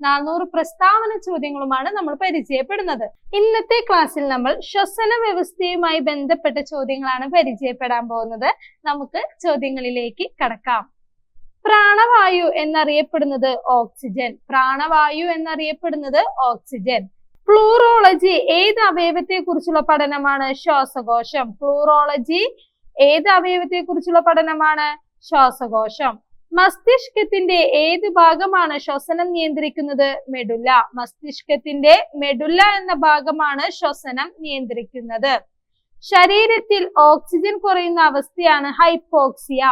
നാനൂറ് പ്രസ്താവന ചോദ്യങ്ങളുമാണ് നമ്മൾ പരിചയപ്പെടുന്നത്. ഇന്നത്തെ ക്ലാസ്സിൽ നമ്മൾ ശ്വസന വ്യവസ്ഥയുമായി ബന്ധപ്പെട്ട ചോദ്യങ്ങളാണ് പരിചയപ്പെടാൻ പോകുന്നത്. നമുക്ക് ചോദ്യങ്ങളിലേക്ക് കടക്കാം. പ്രാണവായു എന്നറിയപ്പെടുന്നത് ഓക്സിജൻ. പ്രാണവായു എന്നറിയപ്പെടുന്നത് ഓക്സിജൻ. പ്ലൂറോളജി ഏത് അവയവത്തെ കുറിച്ചുള്ള പഠനമാണ്? ശ്വാസകോശം. പ്ലൂറോളജി ഏത് അവയവത്തെ കുറിച്ചുള്ള പഠനമാണ്? ശ്വാസകോശം. മസ്തിഷ്കത്തിന്റെ ഏത് ഭാഗമാണ് ശ്വസനം നിയന്ത്രിക്കുന്നത്? മെഡുല്ല മസ്തിഷ്കത്തിന്റെ മെഡുല്ല എന്ന ഭാഗമാണ് ശ്വസനം നിയന്ത്രിക്കുന്നത്. ശരീരത്തിൽ ഓക്സിജൻ കുറയുന്ന അവസ്ഥയാണ് ഹൈപ്പോക്സിയ.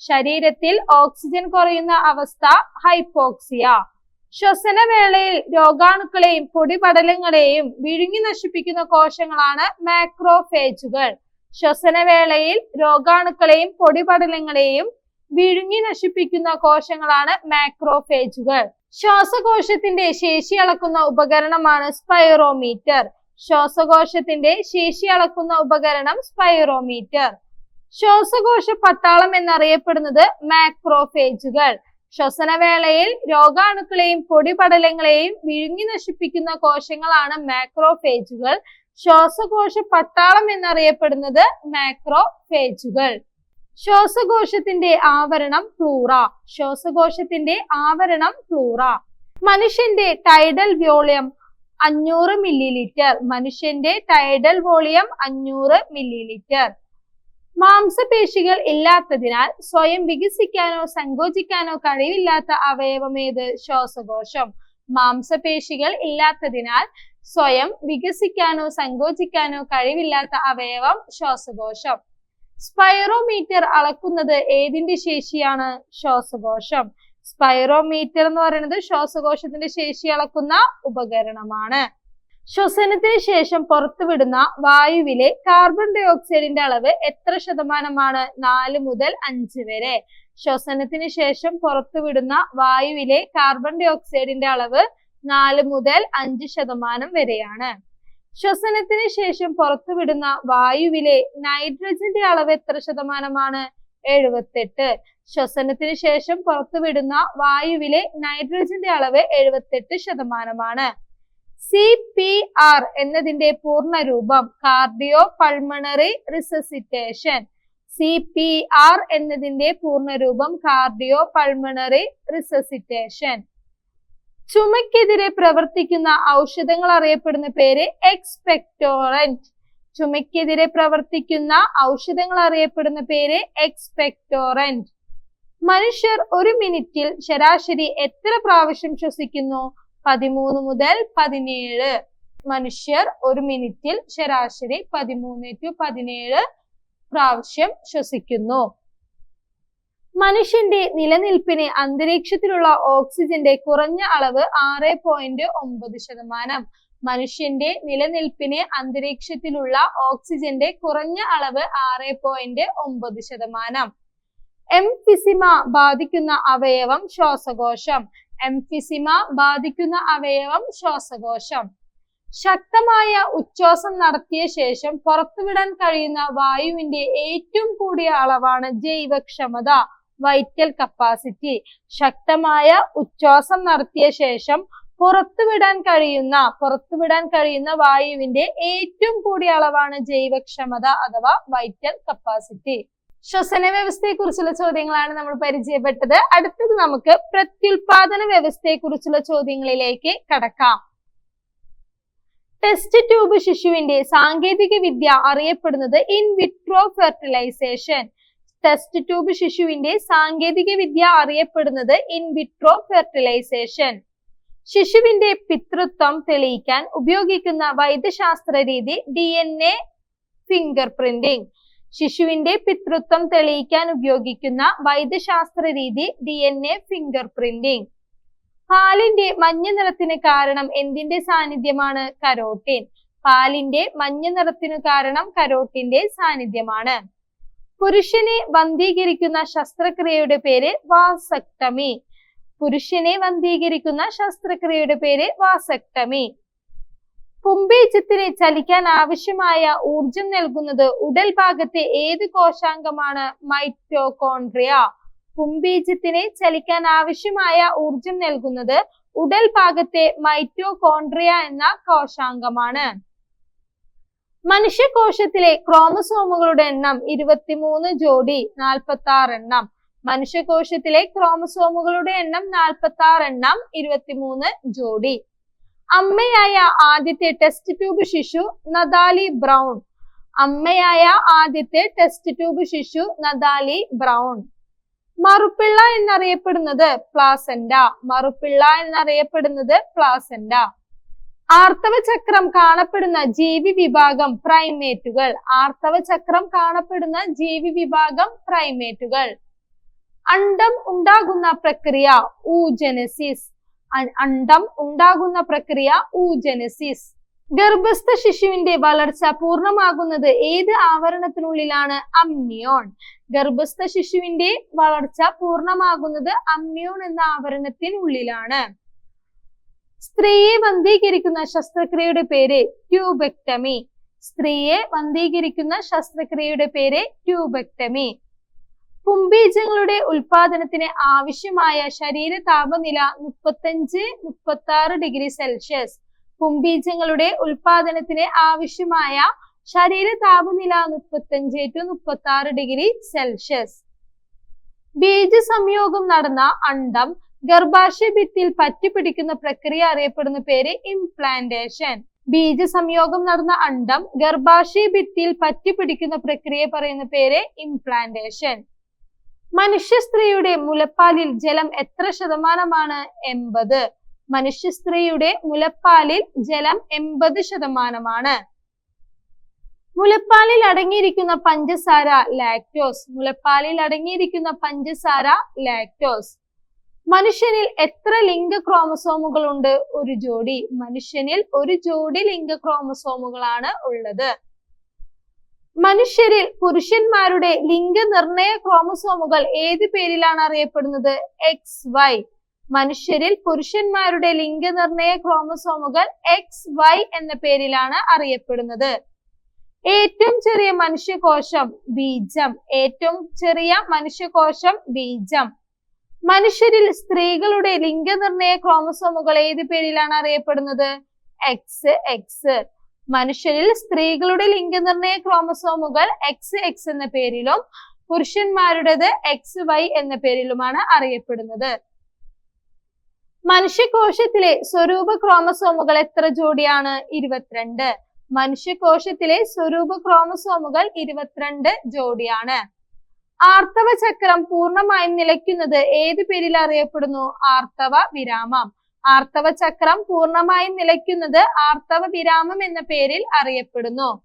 ശരീരത്തിൽ ഓക്സിജൻ കുറയുന്ന അവസ്ഥ ഹൈപ്പോക്സിയ. ശ്വസനവേളയിൽ രോഗാണുക്കളെയും പൊടിപടലങ്ങളെയും വിഴുങ്ങി നശിപ്പിക്കുന്ന കോശങ്ങളാണ് മാക്രോഫേജുകൾ. ശ്വസനവേളയിൽ രോഗാണുക്കളെയും പൊടിപടലങ്ങളെയും വിഴുങ്ങി നശിപ്പിക്കുന്ന കോശങ്ങളാണ് മാക്രോഫേജുകൾ ശ്വാസകോശത്തിന്റെ ശേഷി അളക്കുന്ന ഉപകരണമാണ് സ്പൈറോമീറ്റർ ശ്വാസകോശത്തിന്റെ ശേഷി അളക്കുന്ന ഉപകരണം സ്പൈറോമീറ്റർ ശ്വാസകോശ പട്ടാളം എന്നറിയപ്പെടുന്നത് മാക്രോഫേജുകൾ ശ്വസനവേളയിൽ രോഗാണുക്കളെയും പൊടിപടലങ്ങളെയും വിഴുങ്ങി നശിപ്പിക്കുന്ന കോശങ്ങളാണ് മാക്രോഫേജുകൾ ശ്വാസകോശ പട്ടാളം എന്നറിയപ്പെടുന്നത് മാക്രോഫേജുകൾ ശ്വാസകോശത്തിന്റെ ആവരണം ഫ്ലൂറ. ശ്വാസകോശത്തിന്റെ ആവരണം ഫ്ലൂറ. മനുഷ്യന്റെ ടൈഡൽ വോളിയം അഞ്ഞൂറ് മില്ലി ലിറ്റർ മനുഷ്യന്റെ ടൈഡൽ വോളിയം അഞ്ഞൂറ് മില്ലി ലിറ്റർ മാംസപേശികൾ ഇല്ലാത്തതിനാൽ സ്വയം വികസിക്കാനോ സങ്കോചിക്കാനോ കഴിവില്ലാത്ത അവയവമേത് ശ്വാസകോശം. മാംസപേശികൾ ഇല്ലാത്തതിനാൽ സ്വയം വികസിക്കാനോ സങ്കോചിക്കാനോ കഴിവില്ലാത്ത അവയവം ശ്വാസകോശം. സ്പൈറോമീറ്റർ അളക്കുന്നത് ഏതിന്റെ ശേഷിയാണ്? ശ്വാസകോശം. സ്പൈറോമീറ്റർ എന്ന് പറയുന്നത് ശ്വാസകോശത്തിന്റെ ശേഷി അളക്കുന്ന ഉപകരണമാണ്. ശ്വസനത്തിന് ശേഷം പുറത്തുവിടുന്ന വായുവിലെ കാർബൺ ഡൈ ഓക്സൈഡിന്റെ അളവ് എത്ര ശതമാനമാണ്? നാല് മുതൽ അഞ്ച് വരെ. ശ്വസനത്തിന് ശേഷം പുറത്തുവിടുന്ന വായുവിലെ കാർബൺ ഡൈ ഓക്സൈഡിന്റെ അളവ് നാല് മുതൽ അഞ്ച് ശതമാനം വരെയാണ്. ശ്വസനത്തിന് ശേഷം പുറത്തുവിടുന്ന വായുവിലെ നൈട്രജന്റെ അളവ് എത്ര ശതമാനമാണ്? എഴുപത്തെട്ട്. ശ്വസനത്തിന് ശേഷം പുറത്തുവിടുന്ന വായുവിലെ നൈട്രജന്റെ അളവ് എഴുപത്തെട്ട് ശതമാനമാണ്. സി പി ആർ എന്നതിന്റെ പൂർണ രൂപം cardio pulmonary resuscitation C P R എന്നതിന്റെ പൂർണ രൂപം കാർഡിയോ പൾമണറി റിസസിറ്റേഷൻ ചുമയ്ക്കെതിരെ പ്രവർത്തിക്കുന്ന ഔഷധങ്ങൾ അറിയപ്പെടുന്ന പേര് എക്സ്പെക്ടോറന്റ് ചുമക്കെതിരെ പ്രവർത്തിക്കുന്ന ഔഷധങ്ങൾ അറിയപ്പെടുന്ന പേര് എക്സ്പെക്ടോറന്റ് മനുഷ്യർ ഒരു മിനിറ്റിൽ ശരാശരി എത്ര പ്രാവശ്യം ശ്വസിക്കുന്നു? പതിമൂന്ന് മുതൽ പതിനേഴ്. മനുഷ്യർ ഒരു മിനിറ്റിൽ ശരാശരി പതിമൂന്ന് ടു പതിനേഴ് പ്രാവശ്യം ശ്വസിക്കുന്നു. മനുഷ്യന്റെ നിലനിൽപ്പിന് അന്തരീക്ഷത്തിലുള്ള ഓക്സിജന്റെ കുറഞ്ഞ അളവ് ആറ് പോയിന്റ് ഒമ്പത് ശതമാനം. മനുഷ്യന്റെ നിലനിൽപ്പിന് അന്തരീക്ഷത്തിലുള്ള ഓക്സിജന്റെ കുറഞ്ഞ അളവ് ആറ് പോയിന്റ് ഒമ്പത് ശതമാനം. എംഫിസിമ ബാധിക്കുന്ന അവയവം ശ്വാസകോശം. എംഫിസിമ ബാധിക്കുന്ന അവയവം ശ്വാസകോശം. ശക്തമായ ഉച്ഛ്വാസം നടത്തിയ ശേഷം പുറത്തുവിടാൻ കഴിയുന്ന വായുവിന്റെ ഏറ്റവും കൂടിയ അളവാണ് ജൈവക്ഷമത. വൈറ്റൽ കപ്പാസിറ്റി ശക്തമായ ഉച്ഛ്വാസം നടത്തിയ ശേഷം പുറത്തുവിടാൻ കഴിയുന്ന പുറത്തുവിടാൻ കഴിയുന്ന വായുവിന്റെ ഏറ്റവും കൂടിയ അളവാണ് ജൈവക്ഷമത അഥവാ വൈറ്റൽ കപ്പാസിറ്റി ശ്വസന വ്യവസ്ഥയെ കുറിച്ചുള്ള ചോദ്യങ്ങളാണ് നമ്മൾ പരിചയപ്പെട്ടത്. അടുത്തത് നമുക്ക് പ്രത്യുൽപാദന വ്യവസ്ഥയെ കുറിച്ചുള്ള ചോദ്യങ്ങളിലേക്ക് കടക്കാം. ടെസ്റ്റ് ട്യൂബ് ശിശുവിന്റെ സാങ്കേതിക വിദ്യ അറിയപ്പെടുന്നത് in vitro fertilisation test tube ശിശുവിന്റെ സാങ്കേതിക വിദ്യ അറിയപ്പെടുന്നത് ഇൻ വിട്രോ ഫെർട്ടിലൈസേഷൻ ശിശുവിന്റെ പിതൃത്വം തെളിയിക്കാൻ ഉപയോഗിക്കുന്ന വൈദ്യശാസ്ത്ര രീതി D N A finger printing ശിശുവിന്റെ പിതൃത്വം തെളിയിക്കാൻ ഉപയോഗിക്കുന്ന വൈദ്യശാസ്ത്ര രീതി D N A finger printing പാലിന്റെ മഞ്ഞ നിറത്തിന് കാരണം എന്തിന്റെ സാന്നിധ്യമാണ് കരോട്ടിൻ? പാലിന്റെ മഞ്ഞ നിറത്തിനു കാരണം കരോട്ടിന്റെ സാന്നിധ്യമാണ്. പുരുഷനെ വന്ധീകരിക്കുന്ന ശസ്ത്രക്രിയയുടെ പേര് വാസക്ടമി. പുരുഷനെ വന്ധീകരിക്കുന്ന ശസ്ത്രക്രിയയുടെ പേര് വാസക്ടമി. പുംബീജത്തിന് ചലിക്കാൻ ആവശ്യമായ ഊർജം നൽകുന്നത് ഉടൽ ഭാഗത്തെ ഏത് കോശാംഗമാണ്? മൈറ്റോകോൺഡ്രിയ. പുംബീജത്തിന് ചലിക്കാൻ ആവശ്യമായ ഊർജം നൽകുന്നത് ഉടൽ ഭാഗത്തെ മൈറ്റോകോൺഡ്രിയ എന്ന കോശാംഗമാണ്. മനുഷ്യകോശത്തിലെ ക്രോമസോമുകളുടെ എണ്ണം ഇരുപത്തിമൂന്ന് ജോഡി നാൽപ്പത്തി ആറ് എണ്ണം. മനുഷ്യകോശത്തിലെ ക്രോമസോമുകളുടെ എണ്ണം നാൽപ്പത്തി ആറ് എണ്ണം ഇരുപത്തിമൂന്ന് ജോഡി. അമ്മയായ ആദ്യത്തെ ടെസ്റ്റ് ട്യൂബ് ശിശു നദാലി ബ്രൗൺ. അമ്മയായ ആദ്യത്തെ ടെസ്റ്റ് ട്യൂബ് ശിശു നദാലി ബ്രൗൺ. മറുപിള്ള എന്നറിയപ്പെടുന്നത് പ്ലാസെന്റ. മറുപിള്ള എന്നറിയപ്പെടുന്നത് പ്ലാസെന്റ. ആർത്തവ ചക്രം കാണപ്പെടുന്ന ജീവി വിഭാഗം പ്രൈമേറ്റുകൾ ആർത്തവ ചക്രം കാണപ്പെടുന്ന ജീവി വിഭാഗം പ്രൈമേറ്റുകൾ അണ്ടം ഉണ്ടാകുന്ന പ്രക്രിയ ഊജനസിസ്. അണ്ടം ഉണ്ടാകുന്ന പ്രക്രിയ ഊജനസിസ്. ഗർഭസ്ഥ ശിശുവിന്റെ വളർച്ച പൂർണമാകുന്നത് ഏത് ആവരണത്തിനുള്ളിലാണ്? അമ്നിയോൺ. ഗർഭസ്ഥ ശിശുവിന്റെ വളർച്ച പൂർണമാകുന്നത് അമ്നിയോൺ എന്ന ആവരണത്തിനുള്ളിലാണ്. സ്ത്രീയെ വന്ധീകരിക്കുന്ന ശസ്ത്രക്രിയയുടെ പേര് ട്യൂബെക്ടമി. സ്ത്രീയെ വന്ധീകരിക്കുന്ന ശസ്ത്രക്രിയയുടെ പേര് ട്യൂബെക്ടമി. പുംബീജങ്ങളുടെ ഉൽപാദനത്തിന് ആവശ്യമായ ശരീര താപനില മുപ്പത്തഞ്ച് മുപ്പത്തി ആറ് ഡിഗ്രി സെൽഷ്യസ്. പുംബീജങ്ങളുടെ ഉൽപാദനത്തിന് ആവശ്യമായ ശരീര താപനില മുപ്പത്തഞ്ച് ടു മുപ്പത്തി ആറ് ഡിഗ്രി സെൽഷ്യസ്. ബീജ സംയോഗം നടന്ന അണ്ടം ഗർഭാശയ ഭിത്തിയിൽ പറ്റിപ്പിടിക്കുന്ന പ്രക്രിയ അറിയപ്പെടുന്ന പേര് ഇംപ്ലാന്റേഷൻ ബീജ സംയോഗം നടന്ന അണ്ടം ഗർഭാശയ ഭിത്തിയിൽ പറ്റിപ്പിടിക്കുന്ന പ്രക്രിയ പറയുന്ന പേര് ഇംപ്ലാന്റേഷൻ മനുഷ്യ സ്ത്രീയുടെ മുലപ്പാലിൽ ജലം എത്ര ശതമാനമാണ്? എൺപത്. മനുഷ്യ സ്ത്രീയുടെ മുലപ്പാലിൽ ജലം എൺപത് ശതമാനമാണ്. മുലപ്പാലിൽ അടങ്ങിയിരിക്കുന്ന പഞ്ചസാര ലാക്ടോസ് മുലപ്പാലിൽ അടങ്ങിയിരിക്കുന്ന പഞ്ചസാര ലാക്ടോസ് മനുഷ്യനിൽ എത്ര ലിംഗ ക്രോമസോമുകൾ ഉണ്ട് ഒരു ജോഡി. മനുഷ്യനിൽ ഒരു ജോഡി ലിംഗ ക്രോമസോമുകളാണ് ഉള്ളത്. മനുഷ്യരിൽ പുരുഷന്മാരുടെ ലിംഗ നിർണയ ക്രോമസോമുകൾ ഏത് പേരിലാണ് അറിയപ്പെടുന്നത്? എക്സ് വൈ മനുഷ്യരിൽ പുരുഷന്മാരുടെ ലിംഗ നിർണയ ക്രോമസോമുകൾ എക്സ് വൈ എന്ന പേരിലാണ് അറിയപ്പെടുന്നത്. ഏറ്റവും ചെറിയ മനുഷ്യകോശം ബീജം. ഏറ്റവും ചെറിയ മനുഷ്യകോശം ബീജം. മനുഷ്യരിൽ സ്ത്രീകളുടെ ലിംഗനിർണയ ക്രോമസോമുകൾ ഏത് പേരിലാണ് അറിയപ്പെടുന്നത്? എക്സ് എക്സ് മനുഷ്യരിൽ സ്ത്രീകളുടെ ലിംഗനിർണയ ക്രോമസോമുകൾ എക്സ് എക്സ് എന്ന പേരിലും പുരുഷന്മാരുടേത് എക്സ് വൈ എന്ന പേരിലുമാണ് അറിയപ്പെടുന്നത്. മനുഷ്യകോശത്തിലെ സ്വരൂപ ക്രോമസോമുകൾ എത്ര ജോഡിയാണ്? ഇരുപത്തിരണ്ട്. മനുഷ്യകോശത്തിലെ സ്വരൂപ ക്രോമസോമുകൾ ഇരുപത്തിരണ്ട് ജോഡിയാണ്. ആർത്തവ ചക്രം പൂർണമായും നിലയ്ക്കുന്നത് ഏത് പേരിൽ അറിയപ്പെടുന്നു? ആർത്തവ വിരാമം. ആർത്തവ ചക്രം പൂർണമായും നിലയ്ക്കുന്നത് ആർത്തവ വിരാമം എന്ന പേരിൽ അറിയപ്പെടുന്നു.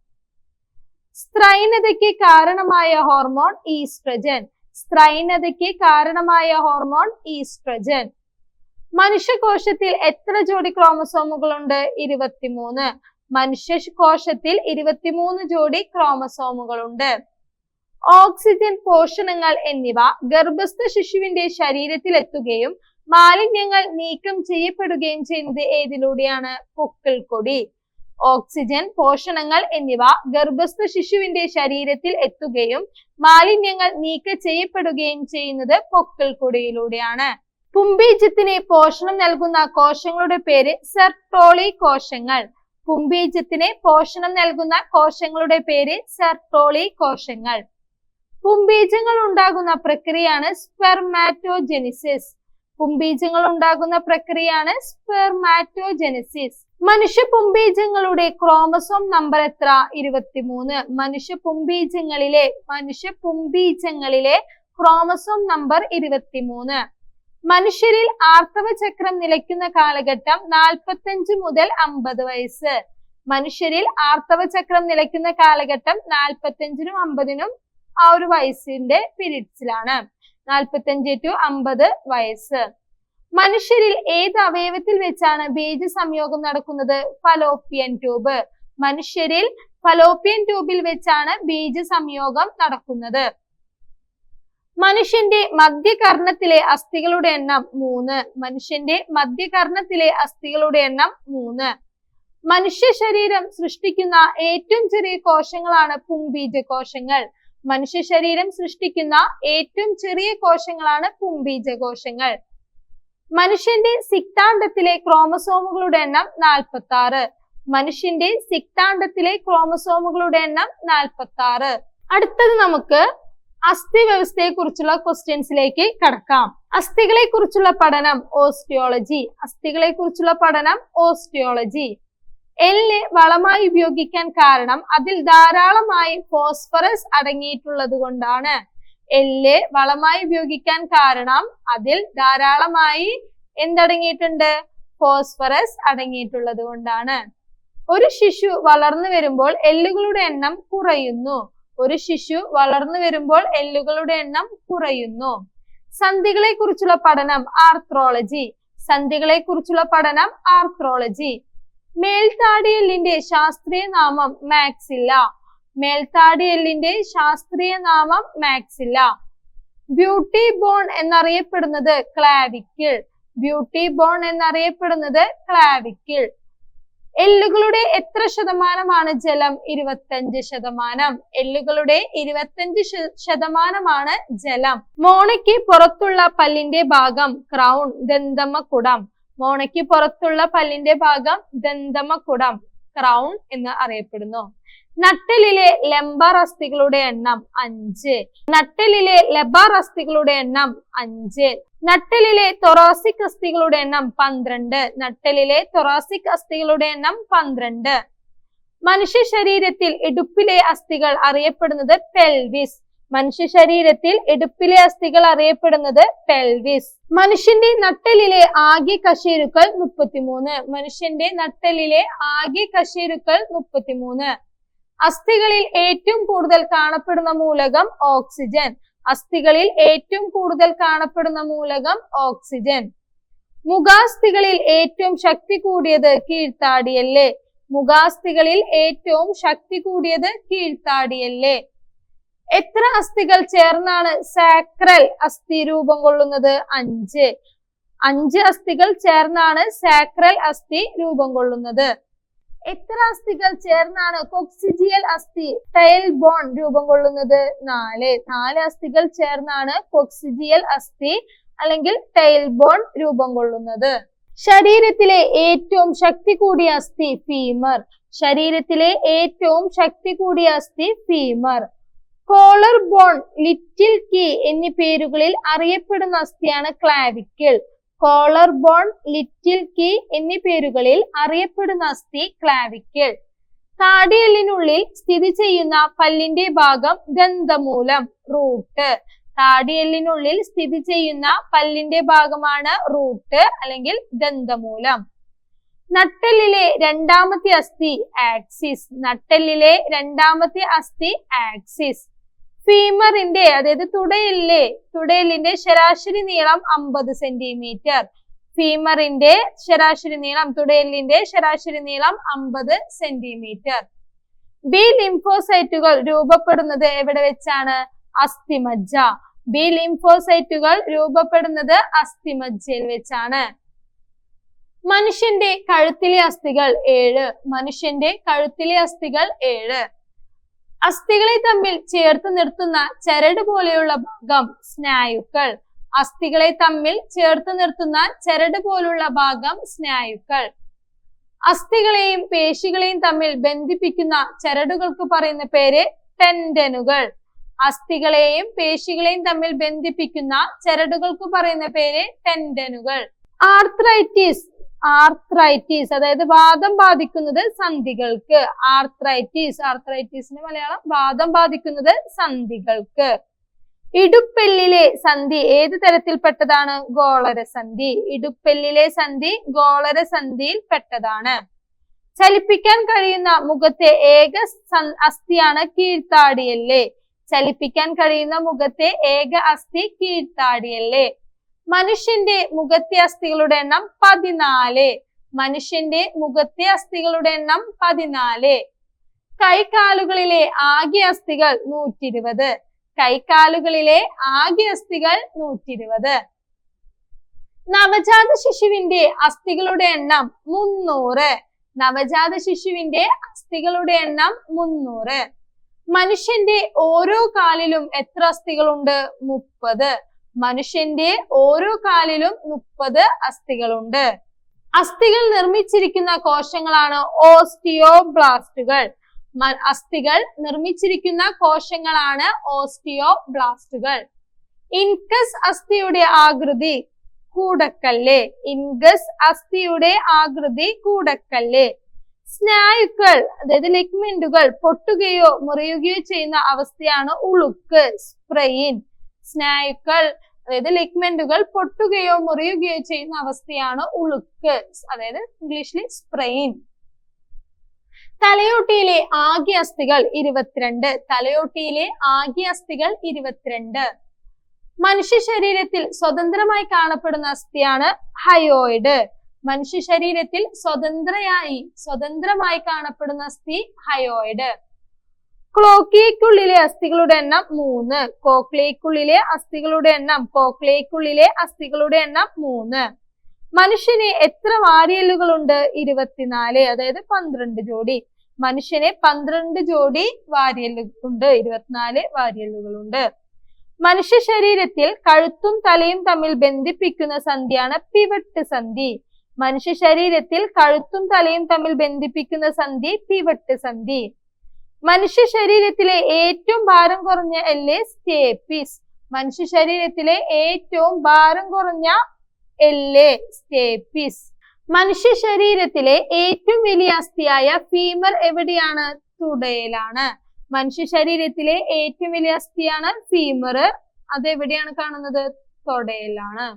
സ്ത്രൈണതയ്ക്ക് കാരണമായ ഹോർമോൺ ഈസ്ട്രജൻ. സ്ത്രൈണതയ്ക്ക് കാരണമായ ഹോർമോൺ ഈസ്ട്രജൻ. മനുഷ്യകോശത്തിൽ എത്ര ജോഡി ക്രോമസോമുകളുണ്ട്? ഇരുപത്തിമൂന്ന്. മനുഷ്യ കോശത്തിൽ ഇരുപത്തിമൂന്ന് ജോഡി ക്രോമസോമുകളുണ്ട്. ഓക്സിജൻ പോഷണങ്ങൾ എന്നിവ ഗർഭസ്ഥ ശിശുവിന്റെ ശരീരത്തിൽ എത്തുകയും മാലിന്യങ്ങൾ നീക്കം ചെയ്യപ്പെടുകയും ചെയ്യുന്നത് ഏതിലൂടെയാണ്? പൊക്കൽ കൊടി ഓക്സിജൻ പോഷണങ്ങൾ എന്നിവ ഗർഭസ്ഥ ശിശുവിന്റെ ശരീരത്തിൽ എത്തുകയും മാലിന്യങ്ങൾ നീക്കം ചെയ്യപ്പെടുകയും ചെയ്യുന്നത് പൊക്കൽ കൊടിയിലൂടെയാണ് പുംബീജത്തിന് പോഷണം നൽകുന്ന കോശങ്ങളുടെ പേര് സെർട്ടോളി കോശങ്ങൾ പുംബീജത്തിന് പോഷണം നൽകുന്ന കോശങ്ങളുടെ പേര് സെർട്ടോളി കോശങ്ങൾ പുംബീജങ്ങൾ ഉണ്ടാകുന്ന പ്രക്രിയയാണ് സ്പെർമാറ്റോജെനിസിസ് പുംബീജങ്ങൾ ഉണ്ടാകുന്ന പ്രക്രിയയാണ് സ്പെർമാറ്റോജെനിസിസ് മനുഷ്യ പുംബീജങ്ങളുടെ ക്രോമസോം നമ്പർ എത്ര? ഇരുപത്തിമൂന്ന്. മനുഷ്യ പുംബീജങ്ങളിലെ മനുഷ്യ പുംബീജങ്ങളിലെ ക്രോമസോം നമ്പർ ഇരുപത്തിമൂന്ന്. മനുഷ്യരിൽ ആർത്തവ ചക്രം നിലയ്ക്കുന്ന കാലഘട്ടം നാൽപ്പത്തഞ്ച് മുതൽ അമ്പത് വയസ്സ്. മനുഷ്യരിൽ ആർത്തവ ചക്രം നിലയ്ക്കുന്ന കാലഘട്ടം നാൽപ്പത്തഞ്ചിനും അമ്പതിനും ആ ഒരു വയസ്സിന്റെ പീരീഡ്സിലാണ്. നാൽപ്പത്തഞ്ച് ടു അമ്പത് വയസ്സ്. മനുഷ്യരിൽ ഏത് അവയവത്തിൽ വെച്ചാണ് ബീജ സംയോഗം നടക്കുന്നത്? Fallopian tube. മനുഷ്യരിൽ ഫലോപ്പിയൻ ട്യൂബിൽ വെച്ചാണ് ബീജ സംയോഗം നടക്കുന്നത്. മനുഷ്യന്റെ മധ്യകർണത്തിലെ അസ്ഥികളുടെ എണ്ണം മൂന്ന്. മനുഷ്യന്റെ മധ്യകർണത്തിലെ അസ്ഥികളുടെ എണ്ണം മൂന്ന്. മനുഷ്യ ശരീരം സൃഷ്ടിക്കുന്ന ഏറ്റവും ചെറിയ കോശങ്ങളാണ് പുംബീജ കോശങ്ങൾ മനുഷ്യ ശരീരം സൃഷ്ടിക്കുന്ന ഏറ്റവും ചെറിയ കോശങ്ങളാണ് പുംബീജ കോശങ്ങൾ മനുഷ്യന്റെ സിക്താണ്ടത്തിലെ ക്രോമസോമുകളുടെ എണ്ണം നാൽപ്പത്തി ആറ് മനുഷ്യന്റെ സിക്താണ്ടത്തിലെ ക്രോമസോമുകളുടെ എണ്ണം നാൽപ്പത്തി ആറ് അടുത്തത് നമുക്ക് അസ്ഥി വ്യവസ്ഥയെ കുറിച്ചുള്ള ക്വസ്റ്റ്യൻസിലേക്ക് കടക്കാം. അസ്ഥികളെ കുറിച്ചുള്ള പഠനം ഓസ്റ്റിയോളജി. അസ്ഥികളെ കുറിച്ചുള്ള പഠനം ഓസ്റ്റിയോളജി. എല്ല് വളമായി ഉപയോഗിക്കാൻ കാരണം അതിൽ ധാരാളമായി ഫോസ്ഫറസ് അടങ്ങിയിട്ടുള്ളത് കൊണ്ടാണ്. എല്ല് വളമായി ഉപയോഗിക്കാൻ കാരണം അതിൽ ധാരാളമായി എന്തടങ്ങിയിട്ടുണ്ട്? ഫോസ്ഫറസ് അടങ്ങിയിട്ടുള്ളത് കൊണ്ടാണ്. ഒരു ശിശു വളർന്നു വരുമ്പോൾ എല്ലുകളുടെ എണ്ണം കുറയുന്നു. ഒരു ശിശു വളർന്നു വരുമ്പോൾ എല്ലുകളുടെ എണ്ണം കുറയുന്നു. സന്ധികളെ കുറിച്ചുള്ള പഠനം ആർത്രോളജി സന്ധികളെ കുറിച്ചുള്ള പഠനം ആർത്രോളജി മേൽത്താടിയെല്ലിന്റെ ശാസ്ത്രീയ നാമം മാക്സില്ല. മേൽത്താടിയെല്ലിന്റെ ശാസ്ത്രീയ നാമം മാക്സില്ല. ബ്യൂട്ടി ബോൺ എന്നറിയപ്പെടുന്നത് ക്ലാവിക്കിൾ. ബ്യൂട്ടി ബോൺ എന്നറിയപ്പെടുന്നത് ക്ലാവിക്കിൾ. എല്ലുകളുടെ എത്ര ശതമാനമാണ് ജലം? ഇരുപത്തഞ്ച് ശതമാനം. എല്ലുകളുടെ ഇരുപത്തഞ്ച് ശതമാനമാണ് ജലം. മോണയ്ക്ക് പുറത്തുള്ള പല്ലിന്റെ ഭാഗം ക്രൗൺ ദന്തമക്കുടം മോണയ്ക്ക് പുറത്തുള്ള പല്ലിന്റെ ഭാഗം ദന്തമക്കുടം ക്രൗൺ എന്ന് അറിയപ്പെടുന്നു. നട്ടലിലെ ലംബാർ അസ്ഥികളുടെ എണ്ണം അഞ്ച്. നട്ടലിലെ ലബാർ അസ്ഥികളുടെ എണ്ണം അഞ്ച്. നട്ടലിലെ തൊറാസിക് അസ്ഥികളുടെ എണ്ണം പന്ത്രണ്ട്. നട്ടലിലെ തൊറാസിക് അസ്ഥികളുടെ എണ്ണം പന്ത്രണ്ട്. മനുഷ്യ ശരീരത്തിൽ ഇടുപ്പിലെ അസ്ഥികൾ അറിയപ്പെടുന്നത് പെൽവിസ് മനുഷ്യ ശരീരത്തിൽ ഇടുപ്പിലെ അസ്ഥികൾ അറിയപ്പെടുന്നത് പെൽവിസ് മനുഷ്യന്റെ നട്ടലിലെ ആകെ കശേരുക്കൾ മുപ്പത്തിമൂന്ന്. മനുഷ്യന്റെ നട്ടലിലെ ആകെ കശേരുക്കൾ മുപ്പത്തിമൂന്ന്. അസ്ഥികളിൽ ഏറ്റവും കൂടുതൽ കാണപ്പെടുന്ന മൂലകം ഓക്സിജൻ. അസ്ഥികളിൽ ഏറ്റവും കൂടുതൽ കാണപ്പെടുന്ന മൂലകം ഓക്സിജൻ. മുഖാസ്ഥികളിൽ ഏറ്റവും ശക്തി കൂടിയത് കീഴ്ത്താടിയല്ലേ? മുഖാസ്ഥികളിൽ ഏറ്റവും ശക്തി കൂടിയത് കീഴ്ത്താടിയല്ലേ? എത്ര അസ്ഥികൾ ചേർന്നാണ് സാക്രൽ അസ്ഥി രൂപം കൊള്ളുന്നത്? അഞ്ച്. അഞ്ച് അസ്ഥികൾ ചേർന്നാണ് സാക്രൽ അസ്ഥി രൂപം കൊള്ളുന്നത്. എത്ര അസ്ഥികൾ ചേർന്നാണ് കൊക്സിജിയൽ അസ്ഥി ടൈൽ ബോൺ രൂപം കൊള്ളുന്നത്? നാല്. നാല് അസ്ഥികൾ ചേർന്നാണ് കൊക്സിജിയൽ അസ്ഥി അല്ലെങ്കിൽ ടൈൽ ബോൺ രൂപം കൊള്ളുന്നത്. ശരീരത്തിലെ ഏറ്റവും ശക്തി കൂടിയ അസ്ഥി ഫീമർ ശരീരത്തിലെ ഏറ്റവും ശക്തി കൂടിയ അസ്ഥി femur collar bone little key എന്നീ പേരുകളിൽ അറിയപ്പെടുന്ന അസ്ഥിയാണ് clavicle collar bone little key എന്നീ പേരുകളിൽ അറിയപ്പെടുന്ന അസ്ഥി ക്ലാവിക്കിൾ താടിയെല്ലിനുള്ളിൽ സ്ഥിതി ചെയ്യുന്ന പല്ലിന്റെ ഭാഗം ദന്തമൂലം റൂട്ട് താടിയെല്ലിനുള്ളിൽ സ്ഥിതി ചെയ്യുന്ന പല്ലിന്റെ ഭാഗമാണ് റൂട്ട് അല്ലെങ്കിൽ ദന്തമൂലം നട്ടെല്ലിലെ രണ്ടാമത്തെ അസ്ഥി ആക്സിസ് നട്ടെല്ലിലെ രണ്ടാമത്തെ അസ്ഥി ആക്സിസ് ഫീമറിന്റെ അതായത് തുടയില്ലേ? തുടയിലിന്റെ ശരാശരി നീളം അമ്പത് സെന്റിമീറ്റർ ഫീമറിന്റെ ശരാശരി നീളം തുടയലിന്റെ ശരാശരി നീളം അമ്പത് സെന്റിമീറ്റർ ബി ലിംഫോസൈറ്റുകൾ രൂപപ്പെടുന്നത് എവിടെ വെച്ചാണ്? അസ്ഥിമജ്ജ. ബി ലിംഫോസൈറ്റുകൾ രൂപപ്പെടുന്നത് അസ്ഥിമജ്ജയിൽ വെച്ചാണ്. മനുഷ്യന്റെ കഴുത്തിലെ അസ്ഥികൾ ഏഴ്. മനുഷ്യന്റെ കഴുത്തിലെ അസ്ഥികൾ ഏഴ്. അസ്ഥികളെ തമ്മിൽ ചേർത്ത് നിർത്തുന്ന ചരട് പോലെയുള്ള ഭാഗം സ്നായുക്കൾ. അസ്ഥികളെ തമ്മിൽ ചേർത്ത് നിർത്തുന്ന ചരട് പോലുള്ള ഭാഗം സ്നായുക്കൾ. അസ്ഥികളെയും പേശികളെയും തമ്മിൽ ബന്ധിപ്പിക്കുന്ന ചരടുകൾക്ക് പറയുന്ന പേര് ടെൻഡനുകൾ. അസ്ഥികളെയും പേശികളെയും തമ്മിൽ ബന്ധിപ്പിക്കുന്ന ചരടുകൾക്ക് പറയുന്ന പേര് ടെൻഡനുകൾ. ആർത്രൈറ്റിസ് ആർത്രൈറ്റിസ് അതായത് വാദം ബാധിക്കുന്നത് സന്ധികൾക്ക്. ആർത്രൈറ്റീസ് ആർത്രൈറ്റീസിന് മലയാളം വാദം ബാധിക്കുന്നത് സന്ധികൾക്ക്. ഇടുപ്പെല്ലിലെ സന്ധി ഏത് തരത്തിൽപ്പെട്ടതാണ്? ഗോളരസന്ധി ഇടുപ്പെല്ലിലെ സന്ധി ഗോളരസന്ധിയിൽ പെട്ടതാണ്. ചലിപ്പിക്കാൻ കഴിയുന്ന മുഖത്തെ ഏക അസ്ഥിയാണ് കീഴ്ത്താടിയല്ലേ. ചലിപ്പിക്കാൻ കഴിയുന്ന മുഖത്തെ ഏക അസ്ഥി കീഴ്ത്താടിയല്ലേ. മനുഷ്യന്റെ മുഖത്തെ അസ്ഥികളുടെ എണ്ണം പതിനാല്. മനുഷ്യന്റെ മുഖത്തെ അസ്ഥികളുടെ എണ്ണം പതിനാല്. കൈകാലുകളിലെ ആകെ അസ്ഥികൾ നൂറ്റി ഇരുപത് കൈകാലുകളിലെ ആകെ അസ്ഥികൾ നൂറ്റി ഇരുപത് നവജാത ശിശുവിന്റെ അസ്ഥികളുടെ എണ്ണം മുന്നൂറ്. നവജാത ശിശുവിന്റെ അസ്ഥികളുടെ എണ്ണം മുന്നൂറ്. മനുഷ്യന്റെ ഓരോ കാലിലും എത്ര അസ്ഥികളുണ്ട്? മുപ്പത്. മനുഷ്യന്റെ ഓരോ കാലിലും മുപ്പത് അസ്ഥികളുണ്ട്. അസ്ഥികൾ നിർമ്മിച്ചിരിക്കുന്ന കോശങ്ങളാണ് ഓസ്റ്റിയോബ്ലാസ്റ്റുകൾ. അസ്ഥികൾ നിർമ്മിച്ചിരിക്കുന്ന കോശങ്ങളാണ് ഓസ്റ്റിയോബ്ലാസ്റ്റുകൾ. ഇൻകസ് അസ്ഥിയുടെ ആകൃതി കൂടക്കല്ലേ. ഇൻകസ് അസ്ഥിയുടെ ആകൃതി കൂടക്കല്ലേ. സ്നായുക്കൾ അതായത് ലിഗ്മെന്റുകൾ പൊട്ടുകയോ മുറിയുകയോ ചെയ്യുന്ന അവസ്ഥയാണ് ഉളുക്ക് സ്പ്രെയിൻ. സ്നായുക്കൾ അതായത് ലിഗ്മെന്റുകൾ പൊട്ടുകയോ മുറിയുകയോ ചെയ്യുന്ന അവസ്ഥയാണ് ഉളുക്ക്. അതായത് ഇംഗ്ലീഷിൽ സ്പ്രെയിൻ തലയോട്ടിയിലെ ആകെ അസ്ഥികൾ ഇരുപത്തിരണ്ട്. തലയോട്ടിയിലെ ആകെ അസ്ഥികൾ ഇരുപത്തിരണ്ട്. മനുഷ്യ ശരീരത്തിൽ സ്വതന്ത്രമായി കാണപ്പെടുന്ന അസ്ഥിയാണ് ഹയോയിഡ് മനുഷ്യ ശരീരത്തിൽ സ്വതന്ത്രയായി സ്വതന്ത്രമായി കാണപ്പെടുന്ന അസ്ഥി ഹയോയിഡ് ക്ലോക്കിയയ്ക്കുള്ളിലെ അസ്ഥികളുടെ എണ്ണം മൂന്ന്. കോക്ലിയയ്ക്കുള്ളിലെ അസ്ഥികളുടെ എണ്ണം കോക്ലിയയ്ക്കുള്ളിലെ അസ്ഥികളുടെ എണ്ണം മൂന്ന്. മനുഷ്യന് എത്ര വാരിയല്ലുകളുണ്ട്? ഇരുപത്തിനാല് അതായത് പന്ത്രണ്ട് ജോഡി മനുഷ്യന് പന്ത്രണ്ട് ജോഡി വാരിയലുണ്ട് ഇരുപത്തിനാല് വാരിയലുകളുണ്ട് മനുഷ്യ ശരീരത്തിൽ കഴുത്തും തലയും തമ്മിൽ ബന്ധിപ്പിക്കുന്ന സന്ധിയാണ് പിവട്ട് സന്ധി. മനുഷ്യ ശരീരത്തിൽ കഴുത്തും തലയും തമ്മിൽ ബന്ധിപ്പിക്കുന്ന സന്ധി പിവട്ട് സന്ധി. മനുഷ്യ ശരീരത്തിലെ ഏറ്റവും ഭാരം കുറഞ്ഞ എല്ല് സ്റ്റേപ്പിസ് മനുഷ്യ ശരീരത്തിലെ ഏറ്റവും ഭാരം കുറഞ്ഞ എല്ല് സ്റ്റേപ്പിസ് മനുഷ്യ ശരീരത്തിലെ ഏറ്റവും വലിയ അസ്ഥിയായ ഫീമർ എവിടെയാണ്? തുടയിലാണ്. മനുഷ്യ ശരീരത്തിലെ ഏറ്റവും വലിയ അസ്ഥിയാണ് ഫീമർ അത് എവിടെയാണ് കാണുന്നത്? തുടയിലാണ്.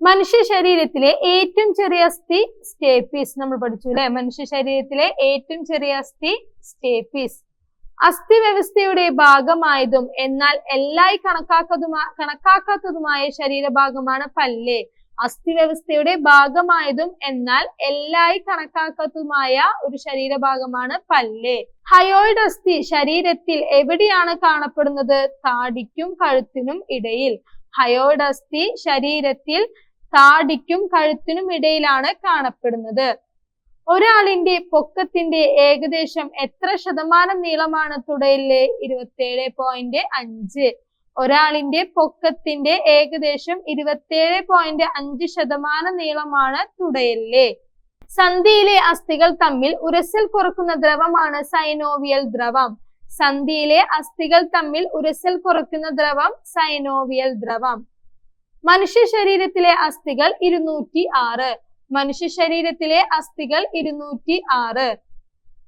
മനുഷ്യ ശരീരത്തിലെ ഏറ്റവും ചെറിയ അസ്ഥി സ്റ്റേപ്പീസ് നമ്മൾ പഠിച്ചു അല്ലെ? മനുഷ്യ ശരീരത്തിലെ ഏറ്റവും ചെറിയ അസ്ഥി സ്റ്റേപ്പീസ് അസ്ഥി വ്യവസ്ഥയുടെ ഭാഗമായതും എന്നാൽ എല്ലായി കണക്കാക്കതുമാ കണക്കാക്കാത്തതുമായ ശരീരഭാഗമാണ് പല്ല്. അസ്ഥി വ്യവസ്ഥയുടെ ഭാഗമായതും എന്നാൽ എല്ലായി കണക്കാക്കാത്തതുമായ ഒരു ശരീരഭാഗമാണ് പല്ല്. ഹയോയിഡ് അസ്ഥി ശരീരത്തിൽ എവിടെയാണ് കാണപ്പെടുന്നത്? താടിക്കും കഴുത്തിനും ഇടയിൽ. ഹയോയിഡ് അസ്ഥി ശരീരത്തിൽ താടിക്കും കഴുത്തിനും ഇടയിലാണ് കാണപ്പെടുന്നത്. ഒരാളിന്റെ പൊക്കത്തിന്റെ ഏകദേശം എത്ര ശതമാനം നീളമാണ് തുടയിലെ? ഇരുപത്തിയേഴ് പോയിന്റ് അഞ്ച്. ഒരാളിന്റെ പൊക്കത്തിന്റെ ഏകദേശം ഇരുപത്തിയേഴ് പോയിന്റ് അഞ്ച് ശതമാനം നീളമാണ് തുടയല്ലേ സന്ധിയിലെ അസ്ഥികൾ തമ്മിൽ ഉരസൽ കുറക്കുന്ന ദ്രവമാണ് സൈനോവിയൽ ദ്രവം. സന്ധിയിലെ അസ്ഥികൾ തമ്മിൽ ഉരസൽ കുറക്കുന്ന ദ്രവം സൈനോവിയൽ ദ്രവം. മനുഷ്യ ശരീരത്തിലെ അസ്ഥികൾ ഇരുന്നൂറ്റി ആറ്. മനുഷ്യ ശരീരത്തിലെ അസ്ഥികൾ ഇരുന്നൂറ്റി ആറ്.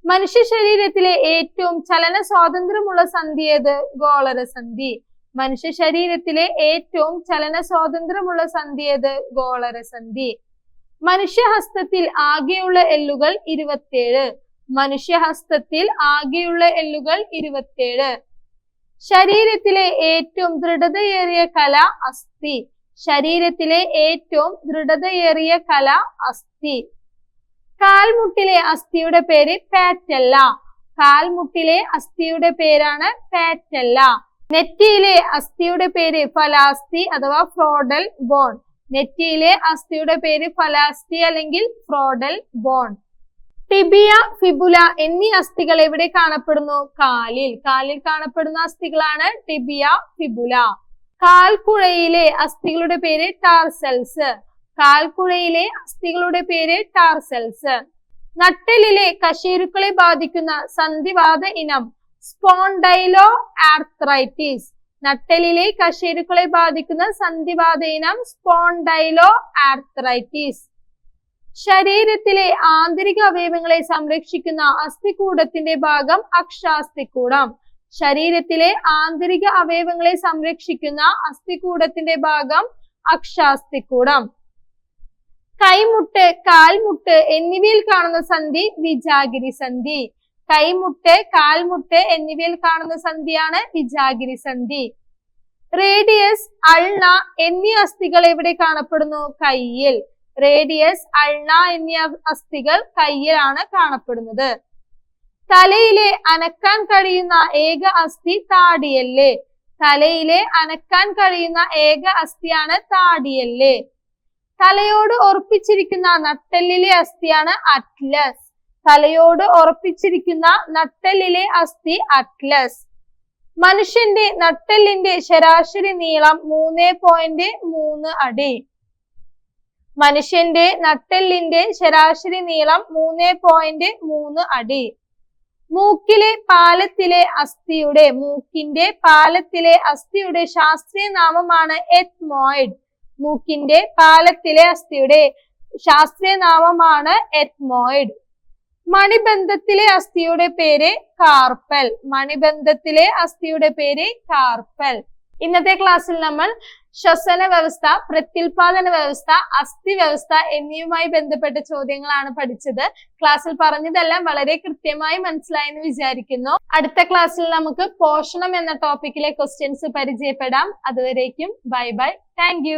മനുഷ്യ ശരീരത്തിലെ ഏറ്റവും ചലന സ്വാതന്ത്ര്യമുള്ള സന്ധി ഏത്? ഗോളര സന്ധി. മനുഷ്യ ശരീരത്തിലെ ഏറ്റവും ചലന സ്വാതന്ത്ര്യമുള്ള സന്ധി ഏത്? ഗോളര സന്ധി. മനുഷ്യഹസ്തത്തിൽ ആകെയുള്ള എല്ലുകൾ ഇരുപത്തിയേഴ്. മനുഷ്യഹസ്തത്തിൽ ആകെയുള്ള എല്ലുകൾ ഇരുപത്തിയേഴ്. ശരീരത്തിലെ ഏറ്റവും ദൃഢതയേറിയ കല അസ്ഥി. ശരീരത്തിലെ ഏറ്റവും ദൃഢതയേറിയ കല അസ്ഥി. കാൽമുട്ടിലെ അസ്ഥിയുടെ പേര് പാറ്റല്ല. കാൽമുട്ടിലെ അസ്ഥിയുടെ പേരാണ് പാറ്റല്ല. നെറ്റിയിലെ അസ്ഥിയുടെ പേര് ഫലാസ്തി അഥവാ ഫ്രോഡൽ ബോൺ. നെറ്റിയിലെ അസ്ഥിയുടെ പേര് ഫലാസ്തി അല്ലെങ്കിൽ ഫ്രോഡൽ ബോൺ. ടിബിയ ഫിബുല എന്നീ അസ്ഥികൾ എവിടെ കാണപ്പെടുന്നു? കാലിൽ. കാലിൽ കാണപ്പെടുന്ന അസ്ഥികളാണ് ടിബിയ ഫിബുല. കാൽക്കുഴയിലെ അസ്ഥികളുടെ പേര് ടാർസെൽസ്. കാൽക്കുഴയിലെ അസ്ഥികളുടെ പേര് ടാർസെൽസ്. നട്ടലിലെ കശേരുക്കളെ ബാധിക്കുന്ന സന്ധിവാത ഇനം സ്പോണ്ടൈലോ ആർത്രൈറ്റിസ് നട്ടലിലെ കശേരുക്കളെ ബാധിക്കുന്ന സന്ധിവാത ഇനം സ്പോണ്ടൈലോ ആർത്രൈറ്റിസ് ശരീരത്തിലെ ആന്തരിക അവയവങ്ങളെ സംരക്ഷിക്കുന്ന അസ്ഥികൂടത്തിന്റെ ഭാഗം അക്ഷാസ്ഥികൂടം. ശരീരത്തിലെ ആന്തരിക അവയവങ്ങളെ സംരക്ഷിക്കുന്ന അസ്ഥികൂടത്തിന്റെ ഭാഗം അക്ഷാസ്ഥിക്കൂടം കൈമുട്ട് കാൽമുട്ട് എന്നിവയിൽ കാണുന്ന സന്ധി വിജാഗിരി സന്ധി. കൈമുട്ട് കാൽമുട്ട് എന്നിവയിൽ കാണുന്ന സന്ധിയാണ് വിജാഗിരി സന്ധി. റേഡിയസ് അൾണ എന്നീ അസ്ഥികൾ എവിടെ കാണപ്പെടുന്നു? കയ്യിൽ റേഡിയസ് അൾണ എന്നീ അസ്ഥികൾ കയ്യിലാണ് കാണപ്പെടുന്നത്. തലയിലെ അനക്കാൻ കഴിയുന്ന ഏക അസ്ഥി താടിയല്ലേ? തലയിലെ അനക്കാൻ കഴിയുന്ന ഏക അസ്ഥിയാണ് താടിയല്ലേ? തലയോട് ഉറപ്പിച്ചിരിക്കുന്ന നട്ടെല്ലിലെ അസ്ഥിയാണ് അറ്റ്ലസ്. തലയോട് ഉറപ്പിച്ചിരിക്കുന്ന നട്ടെല്ലിലെ അസ്ഥി അറ്റ്ലസ്. മനുഷ്യന്റെ നട്ടെല്ലിന്റെ ശരാശരി നീളം മൂന്ന് പോയിന്റ് മൂന്ന് അടി. മനുഷ്യന്റെ നട്ടെല്ലിന്റെ ശരാശരി നീളം മൂന്ന് പോയിന്റ് മൂന്ന് അടി. മൂക്കിലെ പാലത്തിലെ അസ്ഥിയുടെ മൂക്കിന്റെ പാലത്തിലെ അസ്ഥിയുടെ ശാസ്ത്രീയ നാമമാണ് എത്മോയിഡ്. മൂക്കിന്റെ പാലത്തിലെ അസ്ഥിയുടെ ശാസ്ത്രീയ നാമമാണ് എത്മോയിഡ്. മണിബന്ധത്തിലെ അസ്ഥിയുടെ പേര് കാർപ്പൽ. മണിബന്ധത്തിലെ അസ്ഥിയുടെ പേര് കാർപ്പൽ. ഇന്നത്തെ ക്ലാസ്സിൽ നമ്മൾ ശ്വസന വ്യവസ്ഥ പ്രത്യുൽപാദന വ്യവസ്ഥ അസ്ഥി വ്യവസ്ഥ എന്നിവയുമായി ബന്ധപ്പെട്ട ചോദ്യങ്ങളാണ് പഠിച്ചത്. ക്ലാസ്സിൽ പറഞ്ഞതെല്ലാം വളരെ കൃത്യമായി മനസ്സിലായെന്ന് വിചാരിക്കുന്നു. അടുത്ത ക്ലാസ്സിൽ നമുക്ക് പോഷണം എന്ന ടോപ്പിക്കിലെ ക്വസ്റ്റ്യൻസ് പരിചയപ്പെടാം. അതുവരേക്കും ബൈ ബൈ. താങ്ക്